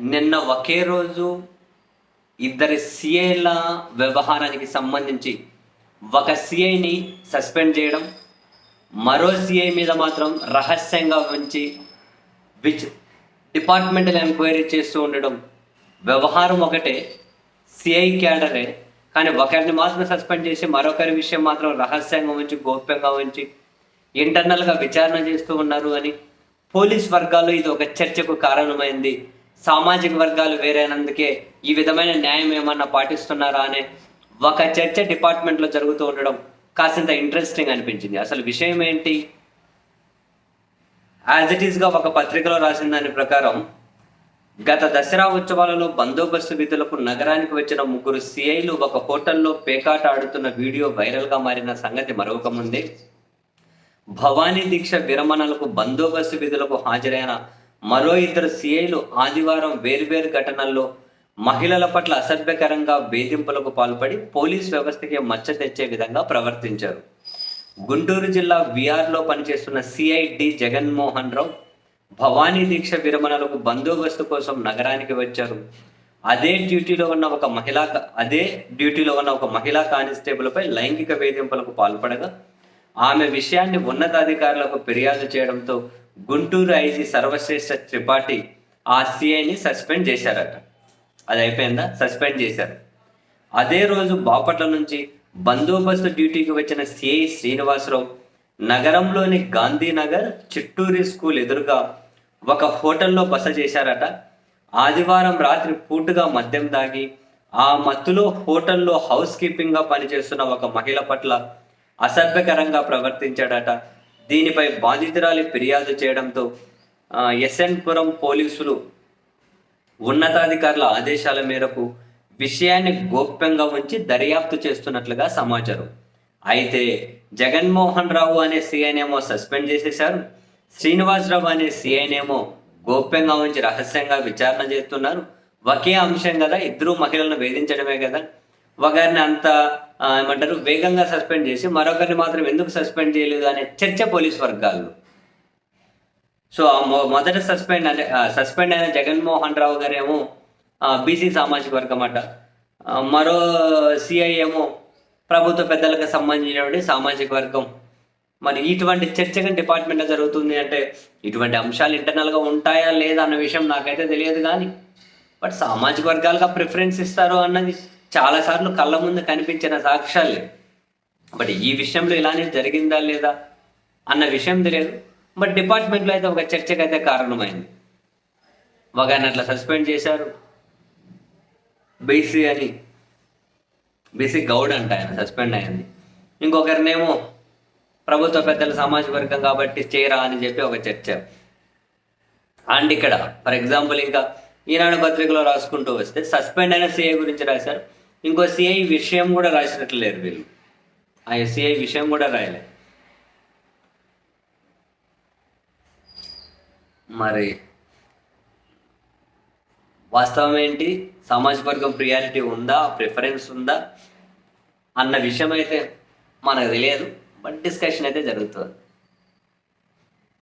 నిన్న ఒకే రోజు ఇద్దరి సిఐల వ్యవహారానికి సంబంధించి ఒక సిఐని సస్పెండ్ చేయడం మరో సిఐ మీద మాత్రం రహస్యంగా ఉంచి విచ్ డిపార్ట్మెంటల్ ఎంక్వైరీ చేస్తూ ఉండడం. వ్యవహారం ఒకటే సిఐ క్యాడరే కానీ ఒకరిని మాత్రం సస్పెండ్ చేసి మరొకరి విషయం మాత్రం రహస్యంగా ఉంచి గోప్యంగా ఉంచి ఇంటర్నల్గా విచారణ చేస్తూ ఉన్నారు అని పోలీస్ వర్గాల్లో ఇది ఒక చర్చకు కారణమైంది. సామాజిక వర్గాలు వేరైనందుకే ఈ విధమైన న్యాయం ఏమన్నా పాటిస్తున్నారా అనే ఒక చర్చ డిపార్ట్మెంట్లో జరుగుతూ ఉండడం కాసింత ఇంట్రెస్టింగ్ అనిపించింది. అసలు విషయం ఏంటి? యాజ్ ఇట్ ఈస్గా ఒక పత్రికలో రాసిన దాని ప్రకారం గత దసరా ఉత్సవాలలో బందోబస్తు విధులకు నగరానికి వచ్చిన ముగ్గురు సిఐలు ఒక హోటల్లో పేకాట ఆడుతున్న వీడియో వైరల్గా మారిన సంగతి మరొక ముందే. భవానీ దీక్ష విరమణలకు బందోబస్తు విధులకు హాజరైన మరో ఇద్దరు సిఐలు ఆదివారం వేర్వేరు ఘటనల్లో మహిళల పట్ల అసభ్యకరంగా వేధింపులకు పాల్పడి పోలీస్ వ్యవస్థకి మచ్చ తెచ్చే విధంగా ప్రవర్తించారు. గుంటూరు జిల్లా విఆర్లో పనిచేస్తున్న C I D Jaganmohan Rao Bhavani దీక్ష విరమణలకు బందోబస్తు కోసం నగరానికి వచ్చారు. అదే డ్యూటీలో ఉన్న ఒక మహిళా అదే డ్యూటీలో ఉన్న ఒక మహిళా కానిస్టేబుల్పై లైంగిక వేధింపులకు పాల్పడగా ఆమె విషయాన్ని ఉన్నతాధికారులకు ఫిర్యాదు చేయడంతో గుంటూరు ఐజీ సర్వశ్రేష్ఠ త్రిపాఠి ఆ సిఐని సస్పెండ్ చేశారట. అది అయిపోయిందా? సస్పెండ్ చేశారు. అదే రోజు బాపట్ల నుంచి బందోబస్తు డ్యూటీకి వచ్చిన సిఐ శ్రీనివాసరావు నగరంలోని గాంధీనగర్ చిట్టూరి స్కూల్ ఎదురుగా ఒక హోటల్లో బస చేశారట. ఆదివారం రాత్రి పూటుగా మద్యం దాగి ఆ మత్తులో హోటల్లో హౌస్ కీపింగ్గా పనిచేస్తున్న ఒక మహిళ పట్ల అసభ్యకరంగా ప్రవర్తించాడట దీనిపై బాధితురాలి ఫిర్యాదు చేయడంతో ఎస్ఎన్పురం పోలీసులు ఉన్నతాధికారుల ఆదేశాల మేరకు విషయాన్ని గోప్యంగా ఉంచి దర్యాప్తు చేస్తున్నట్లుగా సమాచారం. అయితే జగన్మోహన్ రావు అనే సీఐనేమో సస్పెండ్ చేసేశారు. శ్రీనివాసరావు అనే సీఐనేమో గోప్యంగా ఉంచి రహస్యంగా విచారణ చేస్తున్నారు. ఒకే అంశం కదా ఇద్దరు మహిళలను వేధించడమే కదా. ఒకరిని అంత ఏమంటారు వేగంగా సస్పెండ్ చేసి మరొకరిని మాత్రం ఎందుకు సస్పెండ్ చేయలేదు అనే చర్చ పోలీస్ వర్గాల్లో సో ఆ మొ- మొదట సస్పెండ్ అనే సస్పెండ్ అయిన జగన్మోహన్ రావు గారేమో బీసీ సామాజిక వర్గం అట. మరో సిఐ ఏమో ప్రభుత్వ పెద్దలకు సంబంధించినటువంటి సామాజిక వర్గం. మరి ఇటువంటి చర్చగా డిపార్ట్మెంట్లో జరుగుతుంది అంటే ఇటువంటి అంశాలు ఇంటర్నల్గా ఉంటాయా లేదా అన్న విషయం నాకైతే తెలియదు కానీ బట్ సామాజిక వర్గాలుగా ప్రిఫరెన్స్ ఇస్తారు అన్నది చాలాసార్లు కళ్ళ ముందు కనిపించిన సాక్ష్యాలే బట్ ఈ విషయంలో ఇలానే జరిగిందా లేదా అన్న విషయం తెలియదు. బట్ డిపార్ట్మెంట్లో అయితే ఒక చర్చకు అయితే కారణమైంది. ఒక ఆయన అట్లా సస్పెండ్ చేశారు. బీసీ అని బీసీ గౌడ్ అంట ఆయన సస్పెండ్ అయింది. ఇంకొకరినేమో ప్రభుత్వ పెద్దల సామాజిక వర్గం కాబట్టి చేయరా అని చెప్పి ఒక చర్చ. అండ్ ఇక్కడ ఫర్ ఎగ్జాంపుల్ ఇంకా ఈనాడు పత్రికలో రాసుకుంటూ వస్తే సస్పెండ్ అయిన సీఏ గురించి రాశారు. ఇంకో సిఐ విషయం కూడా రాసినట్లు లేరు వీళ్ళు. ఆ సిఐ విషయం కూడా రాయలే. మరి వాస్తవం ఏంటి? సామాజిక వర్గం ప్రియారిటీ ఉందా? ప్రిఫరెన్స్ ఉందా? అన్న విషయం అయితే మనకు తెలియదు బట్ డిస్కషన్ అయితే జరుగుతుంది.